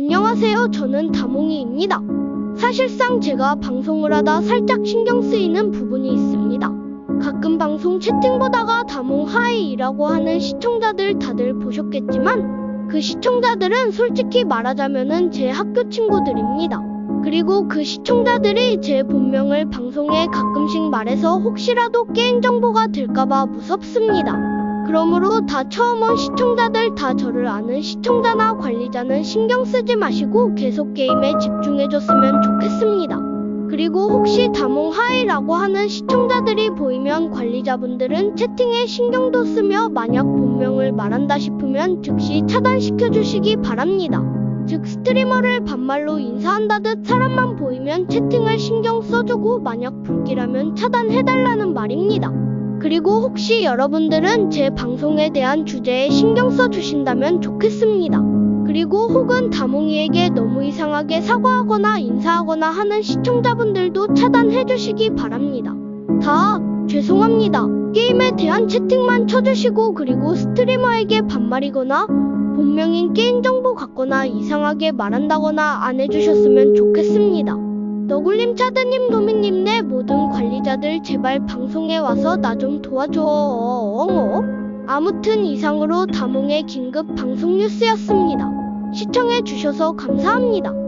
안녕하세요. 저는 다몽이입니다. 사실상 제가 방송을 하다 살짝 신경 쓰이는 부분이 있습니다. 가끔 방송 채팅 보다가 다몽 하이라고 하는 시청자들 다들 보셨겠지만 그 시청자들은 솔직히 말하자면은 제 학교 친구들입니다. 그리고 그 시청자들이 제 본명을 방송에 가끔씩 말해서 혹시라도 게임 정보가 될까봐 무섭습니다. 그러므로 다 처음 온 시청자들 다 저를 아는 시청자나 관리자는 신경 쓰지 마시고 계속 게임에 집중해줬으면 좋겠습니다. 그리고 혹시 다몽 하이라고 하는 시청자들이 보이면 관리자분들은 채팅에 신경도 쓰며 만약 본명을 말한다 싶으면 즉시 차단시켜 주시기 바랍니다. 즉 스트리머를 반말로 인사한다 듯 사람만 보이면 채팅을 신경 써주고 만약 불길하면 차단해달라는 말입니다. 그리고 혹시 여러분들은 제 방송에 대한 주제에 신경 써 주신다면 좋겠습니다. 그리고 혹은 다몽이에게 너무 이상하게 사과하거나 인사하거나 하는 시청자분들도 차단해 주시기 바랍니다. 다 죄송합니다. 게임에 대한 채팅만 쳐주시고 그리고 스트리머에게 반말이거나 본명인 게임 정보 같거나 이상하게 말한다거나 안 해주셨으면 좋겠습니다. 너굴님, 차드님, 도미님 내 모든 관리자들 제발 방송에 와서 나 좀 도와줘. 어어어. 아무튼 이상으로 다몽의 긴급 방송 뉴스였습니다. 시청해 주셔서 감사합니다.